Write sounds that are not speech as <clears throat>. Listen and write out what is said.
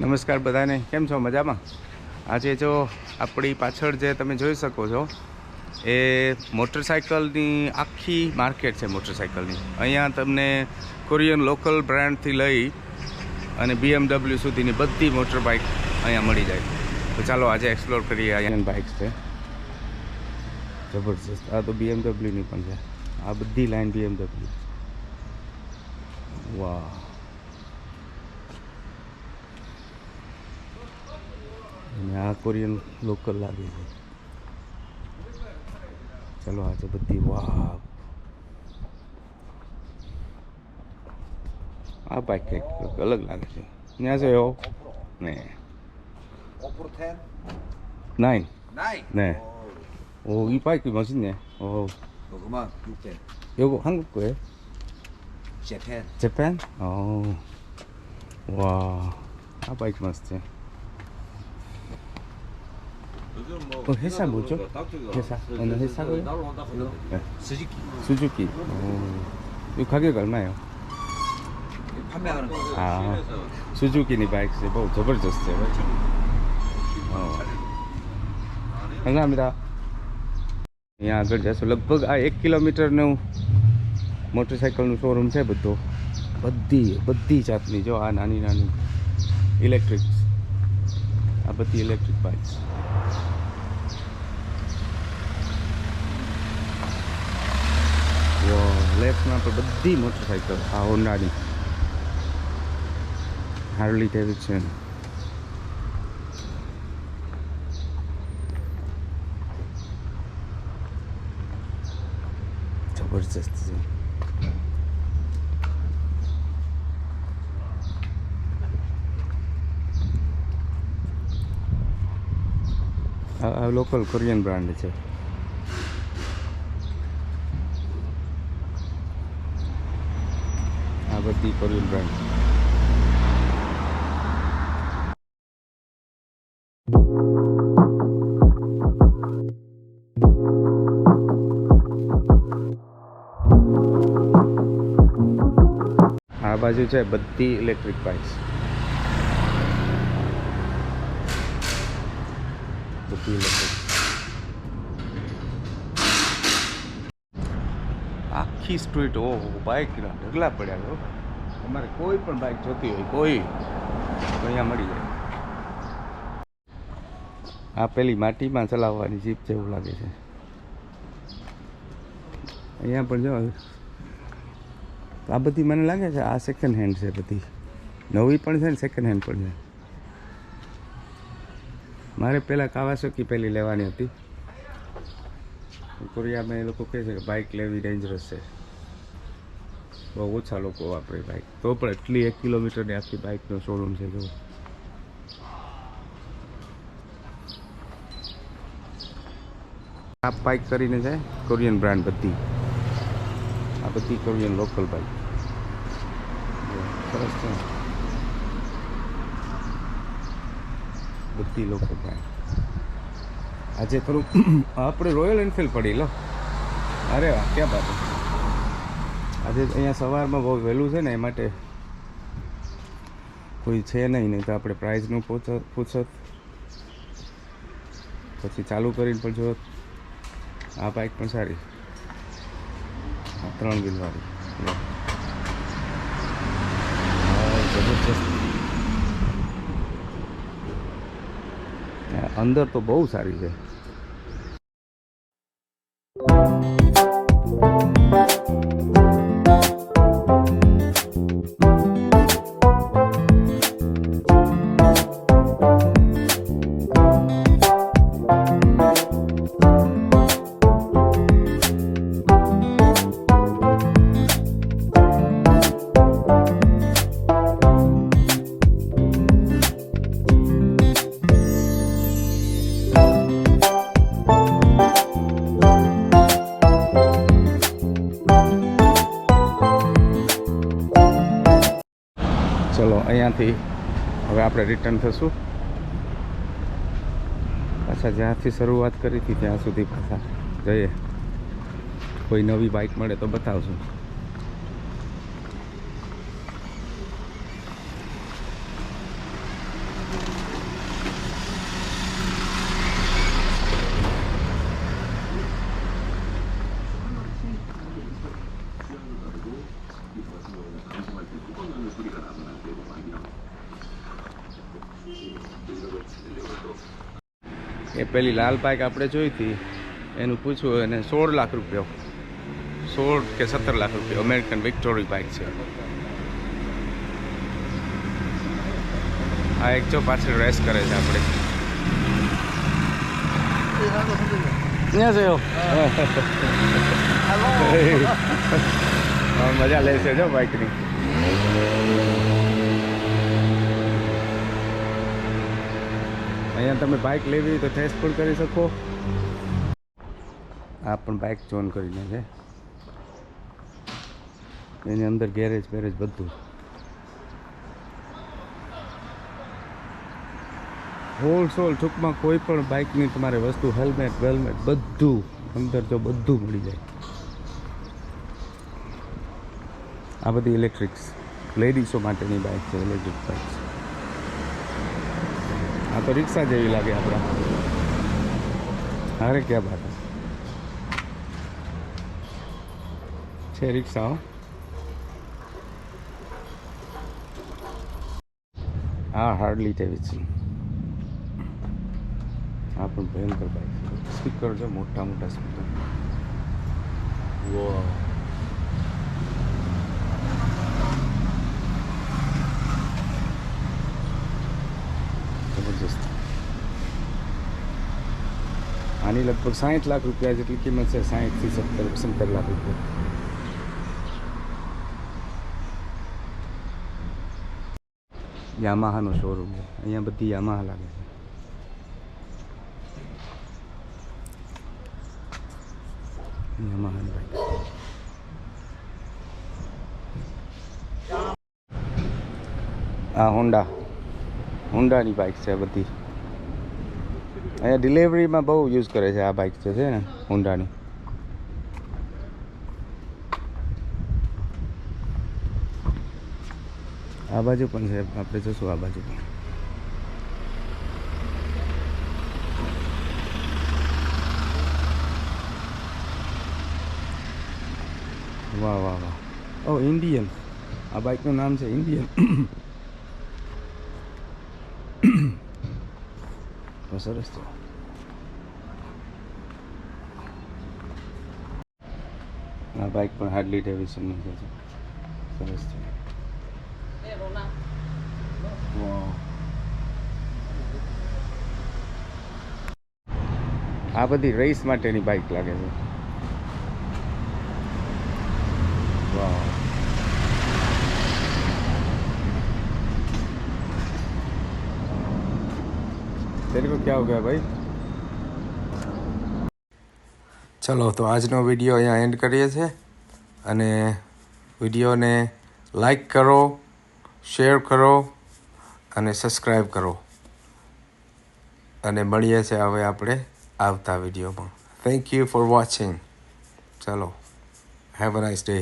નમસ્કાર બધાને, કેમ છો? મજામાં? આજે જો આપણી પાછળ જે તમે જોઈ શકો છો, એ મોટરસાઇકલની આખી માર્કેટ છે મોટરસાઇકલની અહીંયા તમને કોરિયન લોકલ બ્રાન્ડથી લઈ અને બીએમડબલ્યુ સુધીની બધી મોટર બાઇક અહીંયા મળી જાય. તો ચાલો આજે એક્સપ્લોર કરીએ અહીંયા બાઇક્સ છે. જબરજસ્ત. આ તો બીએમડબલ્યુની પણ છે. આ બધી લાઈન બીએમડબલ્યુ વાહ. અને આ કોરિયન લોકલ લાગે છે ચલો આજે બધી વાહ આ બાઈક કંઈક અલગ લાગે છે ત્યાં છે એવો ને Oppo 10? Nine Nine. 네. 오, 이 바이크 멋있네. 오, 요거만 600. 요거 한국 거예요? Japan. 재팬? 어, 와, 아 바이크 멋있지. 요즘 뭐 그 회사 뭐죠? 회사? 어느 회사고요? 날라온다고 네. 스즈키. 수주키. 오, 이 가격 얼마예요? 판매하는 거. 아, 수주키니 바이크 뭐 જબરજસ્ત 어. 감사합니다. અહીંયા આગળ જશો લગભગ આ એક કિલોમીટરનું મોટરસાઇકલનું શોરૂમ છે બધો બધી બધી જાતની જો આ નાની નાની ઇલેક્ટ્રિક આ બધી ઇલેક્ટ્રિક બાઇક્સ લેફ્ટમાં પણ બધી મોટરસાઇકલ આ હોન્ડાની હાર્લી ડેવિડસન જબરજસ્ત છે આ લોકલ કોરિયન બ્રાન્ડ છે. આ બધી કોરિયન બ્રાન્ડ. આ બાજુ છે બધી ઇલેક્ટ્રિક બાઇક્સ ઇલેક્ટ્રિક આખી સ્ટ્રીટ ઓ બાઇકના ઢગલા પડ્યા છો તમારે કોઈ પણ બાઇક જોતી હોય, કોઈ, તો અહીંયા મળી જાય. આ પેલી માટીમાં ચલાવવાની જીપ જેવું લાગે છે. અહીંયા પણ જો, આ બધી મને લાગે છે આ સેકન્ડ હેન્ડ છે બધી. નવી પણ છે ને સેકન્ડ હેન્ડ પણ છે. મારે પહેલાં કાવાસોકી પહેલી લેવાની હતી. કોરિયામાં એ લોકો કહે છે કે બાઇક લેવી ડેન્જરસ છે. બહુ ઓછા લોકો વાપરે બાઇક તો પણ એટલી એક કિલોમીટરની આખી બાઇકનો શોરૂમ છે જો આ બાઇક કરીને છે કોરિયન બ્રાન્ડ બધી. આ બધી કોરિયન લોકલ બાઇક સરસ છે. બધી લોકો બાઇક આજે થોડુંક <clears throat> આપણે રોયલ એનફિલ્ડ પડી, લો. અરે વાહ, ક્યાં બાત હે. આજે અહીંયા સવારમાં બહુ વહેલું છે ને, એ માટે કોઈ છે નહીં નહીં તો આપણે પ્રાઇઝનું પૂછત. પછી ચાલુ કરીને પણ જો, આ બાઇક પણ સારી. ત્રણ વ્હીલવાળી જબરજસ્ત આ અંદર તો બહુ સારી છે. ચલો હવે આપણે રિટર્ન થશું. પાછા જ્યાંથી શરૂઆત કરી હતી ત્યાં સુધી પાછા જઈએ. કોઈ નવી બાઇક મળે તો બતાવશું. એ પેલી લાલ બાઇક આપણે જોઈ હતી એનું પૂછ્યું એને સોળ લાખ રૂપિયો. સોળ કે સત્તર લાખ રૂપિયા અમેરિકન વિક્ટોરી બાઇક છે. આ એક જો પાછળ રેસ કરે છે આપણે મજા લેશે જો બાઇકની અહીંયા તમે બાઇક લેવી તો ટેસ્ટ પણ કરી શકો. આ પણ બાઇક જોન કરીને છે. એની અંદર ગેરેજ બેરેજ બધું. હોલસોલ ટૂંકમાં કોઈ પણ બાઇકની તમારે વસ્તુ હેલ્મેટ વેલ્મેટ બધું અંદર જો બધું મળી જાય. આ બધી ઇલેક્ટ્રિક્સ લેડીઝો માટેની બાઇક છે ઇલેક્ટ્રિક બાઇક આ તો રિક્ષા જેવી લાગે આપણા. અરે, ક્યાં બાત છે રિક્ષા, હો. હાર્ડલી છે. આ પણ ભયંકર બાઇક સ્પીકર છે મોટા મોટા સ્પીકર. વાહ જબરજસ્ત આની લગભગ સાઠ લાખ રૂપિયા જેટલી કિંમત છે સાઠથી સત્તર સત્તર લાખ રૂપિયા. યામાહાનો શોરૂમ છે. અહીંયા બધી યામાહા લાગે છે. આ હોન્ડા હોન્ડાની બાઇક છે બધી. અહીંયા ડિલિવરીમાં બહુ યુઝ કરે છે આ બાઇક જે છે ને હોન્ડાની આ બાજુ પણ છે, આપણે જોશું આ બાજુ પણ. વાહ વાહ વાહ. ઓ ઇન્ડિયન આ બાઇકનું નામ છે ઇન્ડિયન તો સરસ છે આ બાઇક પણ હાર્ડલી ડેવિસનનું છે. સરસ છે આ બધી રેસ માટેની બાઇક લાગે છે. क्या हो गया भाई ચલો તો આજનો વિડીયો અહીંયા એન્ડ કરીએ છીએ અને વિડીયોને લાઈક કરો શેર કરો અને સબસ્ક્રાઈબ કરો અને મળીએ છીએ હવે આપણે આવતા વિડીયોમાં થેન્ક યુ ફોર વોચિંગ ચલો હેવ અ નાઇસ ડે